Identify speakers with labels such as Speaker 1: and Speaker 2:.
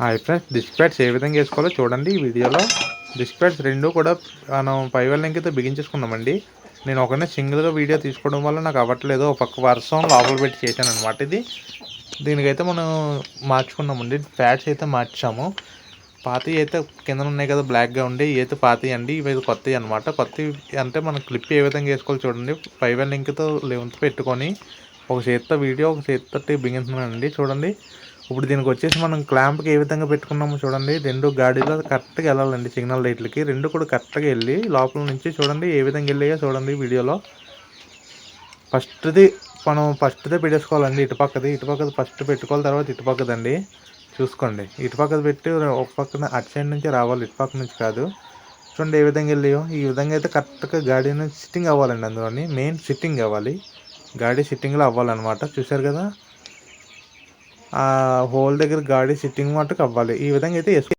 Speaker 1: Hi friends disc ఏ విధంగా వేసుకోవాలో చూడండి ఈ వీడియోలో. డిస్క్ రెండు కూడా మనం పై వాళ్ళ లింక్తో బిగించేసుకున్నామండి నేను ఒకనే సింగిల్గా వీడియో తీసుకోవడం వల్ల నాకు అవ్వట్లేదు. ఒక పక్క వర్షం లోపల పెట్టి చేశాను అనమాట ఇది. దీనికైతే మనం మార్చుకున్నామండి ప్యాడ్స్ అయితే మార్చాము. పాతవి అయితే కింద ఉన్నాయి కదా బ్లాక్గా ఉండి. అయితే పాతవి అండి. ఇవి అయితే కొత్తవి అనమాట కొత్తవి అంటే మనం క్లిప్ ఏ విధంగా వేసుకోవాలి చూడండి. పై వాళ్ళ లింక్తో లెవెన్త్ పెట్టుకొని ఒక చేత్తో వీడియో ఒక చేతితో బిగించున్నానండి చూడండి. ఇప్పుడు దీనికి వచ్చేసి మనం క్లాంప్కి ఏ విధంగా పెట్టుకున్నామో చూడండి. రెండు గాడిలో కరెక్ట్గా వెళ్ళాలండి సిగ్నల్ లైట్లకి రెండు కూడా కరెక్ట్గా వెళ్ళి లోపల నుంచి చూడండి ఏ విధంగా వెళ్ళాయో చూడండి వీడియోలో. ఫస్ట్ది మనం ఫస్ట్దే పెట్టేసుకోవాలండి ఇటుపక్కది ఇటుపక్కది ఫస్ట్ పెట్టుకోవాలి తర్వాత ఇటుపక్కదండి చూసుకోండి. ఇటుపక్కది పెట్టి ఒక పక్కన అటు సైడ్ నుంచి రావాలి ఇటుపక్క నుంచి కాదు. చూడండి ఏ విధంగా వెళ్ళాయో. ఈ విధంగా అయితే కరెక్ట్గా గాడి సిట్టింగ్ అవ్వాలండి అందులోని. మెయిన్ సిట్టింగ్ అవ్వాలి. గాడి సిట్టింగ్లో అవ్వాలన్నమాట. చూసారు కదా? హోల్ దగ్గర గాడి సిట్టింగ్ మట్టుకు అవ్వాలి. ఈ విధంగా అయితే